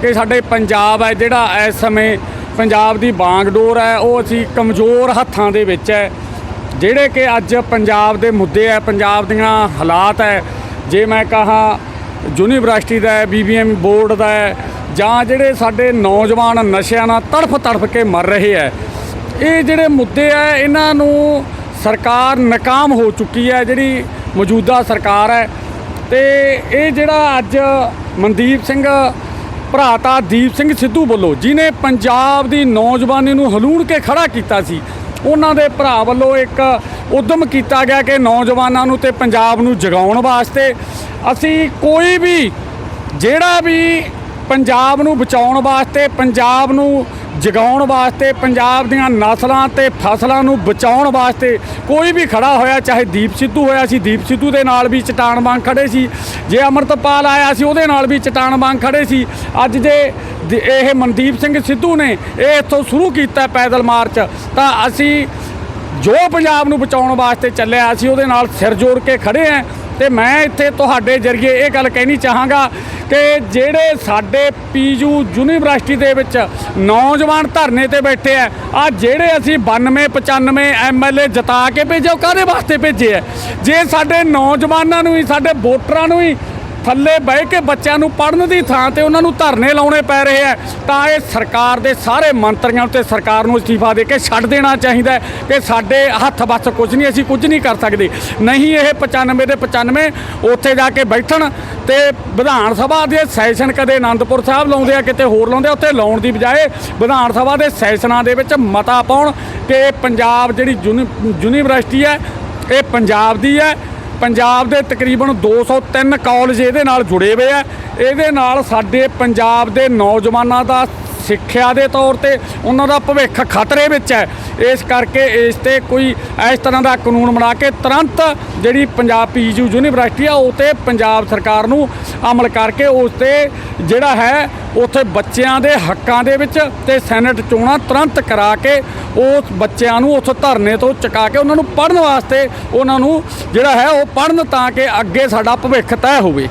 ਕਿ ਸਾਡੇ ਪੰਜਾਬ ਹੈ ਜਿਹੜਾ ਇਸ ਸਮੇਂ ਪੰਜਾਬ ਦੀ ਬਾਗਡੋਰ ਹੈ, ਉਹ ਅਸੀਂ ਕਮਜ਼ੋਰ ਹੱਥਾਂ ਦੇ ਵਿੱਚ ਹੈ। ਜਿਹੜੇ ਕਿ ਅੱਜ ਪੰਜਾਬ ਦੇ ਮੁੱਦੇ ਹੈ, ਪੰਜਾਬ ਦੀਆਂ ਹਾਲਾਤ ਹੈ। ਜੇ ਮੈਂ ਕਹਾਂ ਯੂਨੀਵਰਸਿਟੀ ਦਾ ਹੈ, ਬੀਬੀਐਮ ਬੋਰਡ ਦਾ ਹੈ, ਜਾਂ ਜਿਹੜੇ ਸਾਡੇ ਨੌਜਵਾਨ ਨਸ਼ਿਆਂ ਨਾਲ ਤੜਫ ਤੜਫ ਕੇ ਮਰ ਰਹੇ ਹੈ, ਇਹ ਜਿਹੜੇ ਮੁੱਦੇ ਹੈ, ਇਹਨਾਂ ਨੂੰ ਸਰਕਾਰ ਨਾਕਾਮ ਹੋ ਚੁੱਕੀ ਹੈ, ਜਿਹੜੀ ਮੌਜੂਦਾ ਸਰਕਾਰ ਹੈ। ਤੇ ਇਹ ਜਿਹੜਾ ਅੱਜ ਮਨਦੀਪ ਸਿੰਘ ਭਰਾਤਾ ਦੀਪ ਸਿੰਘ ਸਿੱਧੂ ਵੱਲੋਂ ਜਿਨੇ ਪੰਜਾਬ ਦੀ ਨੌਜਵਾਨੀ ਨੂੰ ਹਲੂਣ ਕੇ ਖੜਾ ਕੀਤਾ ਸੀ, ਉਹਨਾਂ ਦੇ ਭਰਾ ਵੱਲੋਂ ਇੱਕ ਉਦਮ ਕੀਤਾ ਗਿਆ ਕਿ ਨੌਜਵਾਨਾਂ ਨੂੰ ਤੇ ਪੰਜਾਬ ਨੂੰ ਜਗਾਉਣ ਵਾਸਤੇ ਅਸੀਂ ਕੋਈ ਵੀ, ਜਿਹੜਾ ਵੀ ਪੰਜਾਬ ਨੂੰ ਬਚਾਉਣ ਵਾਸਤੇ, ਪੰਜਾਬ ਨੂੰ ਜਗਾਉਣ ਵਾਸਤੇ ਪੰਜਾਬ ਦੀਆਂ ਨਸਲਾਂ ਤੇ ਫਸਲਾਂ ਨੂੰ ਬਚਾਉਣ ਵਾਸਤੇ ਕੋਈ ਵੀ ਖੜਾ ਹੋਇਆ, ਚਾਹੇ ਦੀਪ ਸਿੱਧੂ ਹੋਇਆ ਸੀ, ਦੀਪ ਸਿੱਧੂ ਦੇ ਨਾਲ ਵੀ ਚਟਾਨ ਵਾਂਗ ਖੜੇ ਸੀ। ਜੇ ਅਮਰਤਪਾਲ ਆਇਆ ਸੀ, ਉਹਦੇ ਨਾਲ ਵੀ ਚਟਾਨ ਵਾਂਗ ਖੜੇ ਸੀ। ਅੱਜ ਜੇ ਇਹ ਮਨਦੀਪ ਸਿੰਘ ਸਿੱਧੂ ਨੇ ਇਹ ਇੱਥੋਂ ਸ਼ੁਰੂ ਕੀਤਾ ਪੈਦਲ ਮਾਰਚ, ਤਾਂ ਅਸੀਂ ਜੋ ਪੰਜਾਬ ਨੂੰ ਬਚਾਉਣ ਵਾਸਤੇ ਚੱਲਿਆ ਅਸੀਂ ਉਹਦੇ ਨਾਲ ਸਿਰ ਜੋੜ ਕੇ ਖੜੇ ਆਂ। ਤੇ ਮੈਂ ਇੱਥੇ ਤੁਹਾਡੇ ਜਰੀਏ ਇਹ ਗੱਲ ਕਹਿਣੀ ਚਾਹਾਂਗਾ ਕਿ ਜਿਹੜੇ ਸਾਡੇ ਪੀਯੂ ਯੂਨੀਵਰਸਿਟੀ ਦੇ ਵਿੱਚ ਨੌਜਵਾਨ ਧਰਨੇ ਤੇ ਬੈਠੇ ਆ ਆ ਜਿਹੜੇ ਅਸੀਂ 92 95 ਐਮਐਲਏ ਜਿਤਾ ਕੇ ਭੇਜੇ, ਉਹ ਕਾਹਦੇ ਵਾਸਤੇ ਭੇਜੇ ਆ? ਜੇ ਸਾਡੇ ਨੌਜਵਾਨਾਂ ਨੂੰ ਹੀ, ਸਾਡੇ ਵੋਟਰਾਂ ਨੂੰ ਹੀ ਥੱਲੇ ਬਹਿ ਕੇ ਬੱਚਿਆਂ ਨੂੰ ਪੜਨ ਦੀ ਥਾਂ ਤੇ ਉਹਨਾਂ ਨੂੰ ਧਰਨੇ ਲਾਉਣੇ ਪੈ ਰਹੇ ਆ। ਤਾਂ ਇਹ ਸਰਕਾਰ ਦੇ ਸਾਰੇ ਮੰਤਰੀਆਂ ਤੇ ਸਰਕਾਰ ਨੂੰ ਅਸਤੀਫਾ ਦੇ ਕੇ ਛੱਡ ਦੇਣਾ ਚਾਹੀਦਾ ਕਿ ਸਾਡੇ ਹੱਥ ਵੱਸ ਕੁਝ ਨਹੀਂ, ਅਸੀਂ ਕੁਝ ਨਹੀਂ ਕਰ ਸਕਦੇ। ਨਹੀਂ ਇਹ 95 ਦੇ 95 ਉੱਥੇ ਜਾ ਕੇ ਬੈਠਣ ਤੇ ਵਿਧਾਨ ਸਭਾ ਦੇ ਸੈਸ਼ਨ ਕਦੇ ਆਨੰਦਪੁਰ ਸਾਹਿਬ ਲਾਉਂਦੇ ਆ, ਕਿਤੇ ਹੋਰ ਲਾਉਂਦੇ ਆ, ਉੱਥੇ ਲਾਉਣ ਦੀ ਬਜਾਏ ਵਿਧਾਨ ਸਭਾ ਦੇ ਸੈਸ਼ਨਾਂ ਦੇ ਵਿੱਚ ਮਤਾ ਪਾਉਣ ਕਿ ਪੰਜਾਬ ਜਿਹੜੀ ਯੂਨੀ- ਯੂਨੀਵਰਸਿਟੀ ਹੈ, ਇਹ ਪੰਜਾਬ ਦੀ ਹੈ ਪੰਜਾਬ ਦੇ ਤਕਰੀਬਨ 203 ਕਾਲਜ ਇਹਦੇ ਨਾਲ ਜੁੜੇ ਹੋਏ ਆ। ਇਹਦੇ ਨਾਲ ਸਾਡੇ ਪੰਜਾਬ ਦੇ ਨੌਜਵਾਨਾਂ ਦਾ ਸਿੱਖਿਆ ਦੇ ਤੌਰ ਤੇ ਉਹਨਾਂ ਦਾ ਭਵਿੱਖ ਖਤਰੇ ਵਿੱਚ ਹੈ। ਇਸ ਕਰਕੇ ਇਸ ਤੇ ਕੋਈ ਇਸ ਤਰ੍ਹਾਂ ਦਾ ਕਾਨੂੰਨ ਬਣਾ ਕੇ ਤੁਰੰਤ ਜਿਹੜੀ ਪੰਜਾਬ ਪੀਯੂ ਯੂਨੀਵਰਸਿਟੀ ਆ, ਉਹ ਤੇ ਪੰਜਾਬ ਸਰਕਾਰ ਨੂੰ ਅਮਲ ਕਰਕੇ ਉਸ ਤੇ ਜਿਹੜਾ ਹੈ, ਉੱਥੇ ਬੱਚਿਆਂ ਦੇ ਹੱਕਾਂ ਦੇ ਵਿੱਚ ਤੇ ਸੈਨੇਟ ਚੋਣਾਂ ਤੁਰੰਤ ਕਰਾ ਕੇ ਉਸ ਬੱਚਿਆਂ ਨੂੰ ਉੱਥੇ ਧਰਨੇ ਤੋਂ ਚੁਕਾ ਕੇ ਉਹਨਾਂ ਨੂੰ ਪੜ੍ਹਨ ਵਾਸਤੇ ਉਹਨਾਂ ਨੂੰ ਜਿਹੜਾ ਹੈ, ਉਹ ਪੜ੍ਹਨ ਤਾਂ ਕਿ ਅੱਗੇ ਸਾਡਾ ਭਵਿੱਖ ਤੈਅ ਹੋਵੇ।